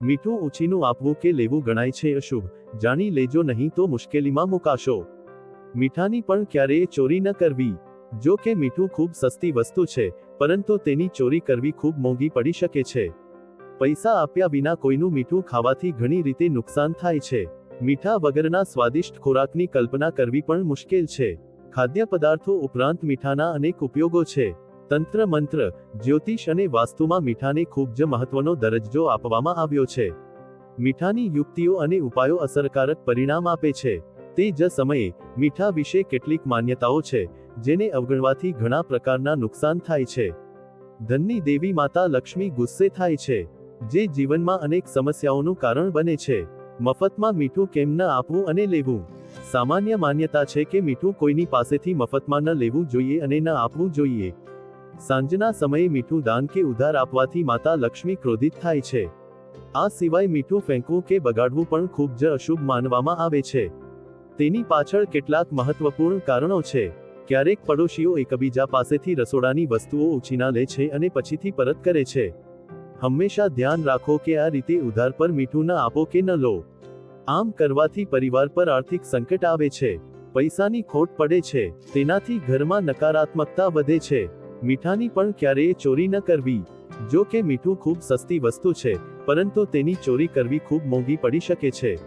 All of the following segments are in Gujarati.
મીઠું ઉછીનું આપવું કે લેવું ગણાય છે અશુભ. જાણી લેજો નહીં તો મુશ્કેલીમાં મુકાશો. મીઠાની પણ ક્યારેય ચોરી ન કરવી. જો કે મીઠું ખૂબ સસ્તી વસ્તુ છે, પરંતુ તેની ચોરી કરવી ખૂબ મોંઘી પડી શકે છે. પૈસા આપ્યા વિના કોઈનું મીઠું ખાવાથી ઘણી રીતે નુકસાન થાય છે. મીઠા વગરના સ્વાદિષ્ટ ખોરાકની કલ્પના કરવી પણ મુશ્કેલ છે. ખાદ્ય પદાર્થો ઉપરાંત મીઠાના અનેક ઉપયોગો છે. તંત્ર મંત્ર, જ્યોતિષ અને વાસ્તુમાં મીઠાને ખૂબ જ મહત્વનો દરજ્જો આપવામાં આવ્યો છે. મીઠાની યુક્તિઓ અને ઉપાયો અસરકારક પરિણામ આપે છે. તે જ સમયે, મીઠા વિશે કેટલીક માન્યતાઓ છે, જેને અવગણવાથી ઘણા પ્રકારના નુકસાન થાય છે. ધનની દેવી માતા લક્ષ્મી ગુસ્સે થાય છે, જે જીવનમાં અનેક સમસ્યાઓનું કારણ બને છે. મફતમાં મીઠું કેમ ન આપવું અને લેવું? સામાન્ય માન્યતા છે કે મીઠું કોઈની પાસેથી મફતમાં ન લેવું જોઈએ અને ન આપવું જોઈએ. સાંજના સમયે મીઠું દાન કે ઉધાર આપવાથી માતા લક્ષ્મી ક્રોધિત થાય છે. આ સિવાય મીઠું ફેંકવું કે બગાડવું પણ ખૂબ જ અશુભ માનવામાં આવે છે. તેની પાછળ કેટલાક મહત્વપૂર્ણ કારણો છે. ક્યારેક પડોશીઓ એકબીજા પાસેથી રસોડાની વસ્તુઓ ઉછીના લે છે અને પછીથી પરત કરે છે. હંમેશા ધ્યાન રાખો કે આ રીતે ઉધાર પર મીઠું ન આપો કે ન લો. આમ કરવાથી પરિવાર પર આર્થિક સંકટ આવે છે. પૈસાની ખોટ પડે છે. તેનાથી ઘરમાં નકારાત્મકતા વધે છે. મીઠાની પણ ક્યારેય ચોરી ન કરવી. જો કે મીઠું ખૂબ સસ્તી વસ્તુ છે, પરંતુ તેની ચોરી કરવી ખૂબ મોંઘી પડી શકે છે.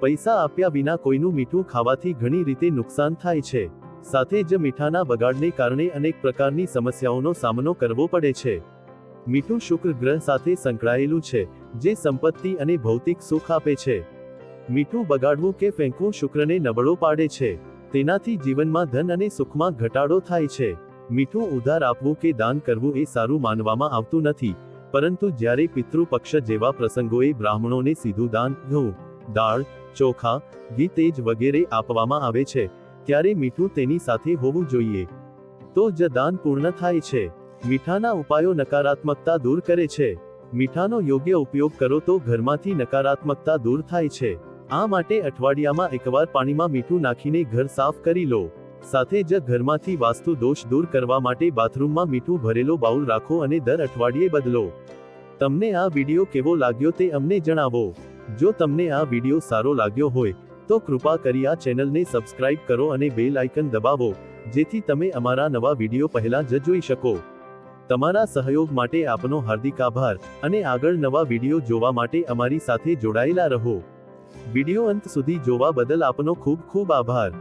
પૈસા આપ્યા વિના કોઈનું મીઠું ખાવાથી ઘણી રીતે નુકસાન થાય છે. સાથે જ મીઠાના બગાડને કારણે અનેક પ્રકારની સમસ્યાઓનો સામનો કરવો પડે છે. મીઠું શુક્ર ગ્રહ સાથે સંકળાયેલું છે, જે સંપત્તિ અને ભૌતિક સુખ આપે છે. મીઠું બગાડવું કે ફેંકવું શુક્રને નબળો પાડે છે. તેનાથી જીવનમાં ધન અને સુખમાં ઘટાડો થાય છે. મીઠું ઉધાર આપવું કે દાન કરવું એ સારું માનવામાં આવતું નથી. પરંતુ જ્યારે પિતૃપક્ષ જેવા પ્રસંગોએ બ્રાહ્મણોને સીધું દાન, ઘઉં, દાળ, ચોખા, ઘી, તેજ વગેરે આપવામાં આવે છે, ત્યારે મીઠું તેની સાથે હોવું જોઈએ. તો જ દાન પૂર્ણ થાય છે. મીઠાના ઉપાયો નકારાત્મકતા દૂર કરે છે. મીઠાનો યોગ્ય ઉપયોગ કરો તો ઘરમાંથી નકારાત્મકતા દૂર થાય છે. આ માટે અઠવાડિયામાં એકવાર પાણીમાં મીઠું નાખીને ઘર સાફ કરી લો. સાથે જ ઘરમાંથી વાસ્તુ દોષ દૂર કરવા માટે બાથરૂમમાં મીઠું ભરેલો બાઉલ રાખો અને દર અઠવાડિયે બદલો. તમને આ વિડિયો કેવો લાગ્યો તે અમને જણાવો. જો તમને આ વિડિયો સારો લાગ્યો હોય, તો કૃપા કરી આ ચેનલને સબસ્ક્રાઇબ કરો અને બેલ આઇકન દબાવો, જેથી તમે અમારા નવા વિડિયો પહેલા જ જોઈ શકો. તમારા સહયોગ માટે આપનો હાર્દિક આભાર અને આગળ નવા વિડિયો જોવા માટે અમારી સાથે જોડાયેલા રહો. વિડિયો અંત સુધી જોવા બદલ આપનો ખૂબ ખૂબ આભાર.